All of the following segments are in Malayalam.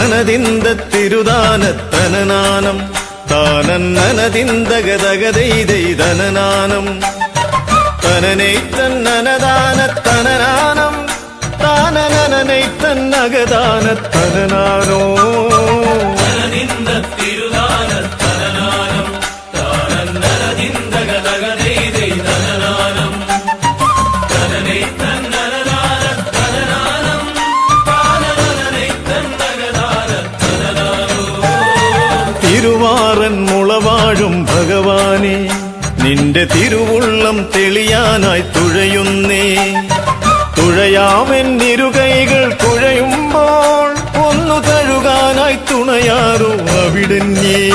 തനതിന്ത തിരുദാനത്തനനാനം താനന്നനതിന്തകതകതൈതൈതനനാനം. തനനൈ തന്നനദാനത്തനനാനം തന്നകദാന തന്നകദാനത്തനനാനോ തിരുവാറൻ മുളവാഴും ഭഗവാനെ. നിന്റെ തിരുവുള്ളം തെളിയാനായി തുഴയുന്നേ. തുഴയാവൻ ഇരുകൈകൾ തുഴയുമ്പോൾ ഒന്നു തഴുകാനായി തുണയാറു അവിടഞ്ഞേ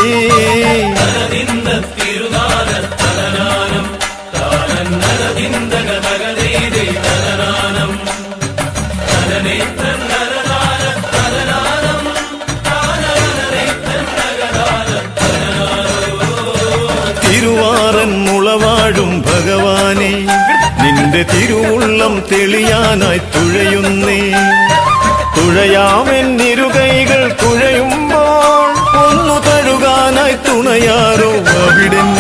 തിരുവാറൻ മുളവാഴും ഭഗവാനെ. നിന്റെ തിരുവുള്ളം തെളിയാനായി തുഴയുന്നേ. തുഴയാമെന്നിരു കൈകൾ തുഴയുമ്പോൾ ഒന്നു തഴുകാനായി തുണയാറോ അവിടന്നേ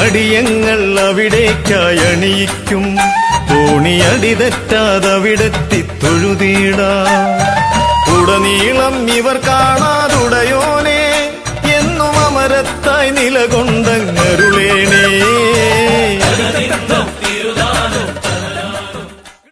അടിയങ്ങൾ അവിടേക്കായി അണിയിക്കും. തോണിയടി തെറ്റാതവിടെത്തി തൊഴുതീടാ. ഉടനീളം ഇവർ കാണാതുടയോനെ. എന്നും അമരത്തായി നിലകൊണ്ട